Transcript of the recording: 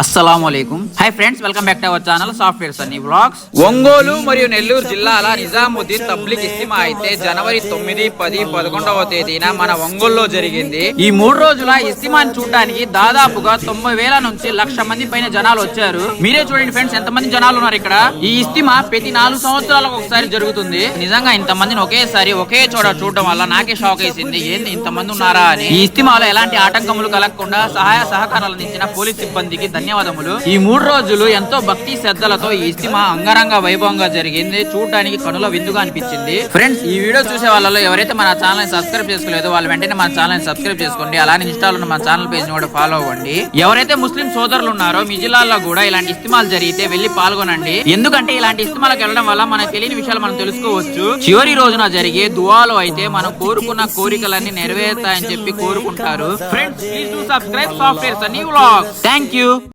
అస్సలం hi friends welcome back to our channel software Sunny blogs Ongole మరియు నెల్లూరు జిల్లాల నిజాముద్దీన్ తబ్లిక్ ఇస్తిమా అయితే జనవరి తొమ్మిది పది పదకొండవ తేదీన మన ఒంగోలులో జరిగింది. ఈ మూడు రోజుల ఇస్తిమాని చూడడానికి దాదాపుగా తొంభై వేల నుంచి లక్ష మంది పైన జనాలు వచ్చారు. మీరే చూడండి ఫ్రెండ్స్ ఎంత మంది జనాలు ఉన్నారు ఇక్కడ? ఈ ఇస్తిమా ప్రతి నాలుగు సంవత్సరాలకు ఒకసారి జరుగుతుంది. నిజంగా ఇంత మందిని ఒకేసారి ఒకే చోట చూడడం వల్ల నాకే షాక్ వేసింది. ఏంది ఇంత మంది ఉన్నారా అని. ఈ ఇస్తిమాలో ఎలాంటి ఆటంకములు కలగకుండా సహాయ సహకారాలు అందించిన పోలీస్ సిబ్బందికి ధన్యవాదములు. ఈ మూడు రోజులు ఎంతో భక్తి శ్రద్ధలతో ఈ ఇస్తిమా అంగరంగ వైభవంగా జరిగింది. చూడడానికి కనుల విందుగా అనిపించింది. ఫ్రెండ్స్ ఈ వీడియో చూసే వాళ్ళలో ఎవరైతే మన ఛానల్ సబ్స్క్రైబ్ చేసుకోలేదో వాళ్ళు వెంటనే మన ఛానల్ సబ్స్క్రైబ్ చేసుకోండి. అలానే ఇన్స్టాల్ ఉన్న మన ఛానల్ పేజ్ కూడా ఫాలో అవ్వండి. ఎవరైతే ముస్లిం సోదరులు ఉన్నారో మీ జిల్లాల్లో కూడా ఇలాంటి ఇస్తిమాలు జరిగితే వెళ్ళి పాల్గొనండి. ఎందుకంటే ఇలాంటి ఇస్తిమాలకు వెళ్ళడం వల్ల మనకు తెలియని విషయాలు మనం తెలుసుకోవచ్చు. చివరి రోజున జరిగే దువాలో అయితే మనం కోరుకున్న కోరికలన్నీ నెరవేరుతాయని చెప్పి కోరుకుంటారు. Friends please subscribe software Sunny vlogs thank you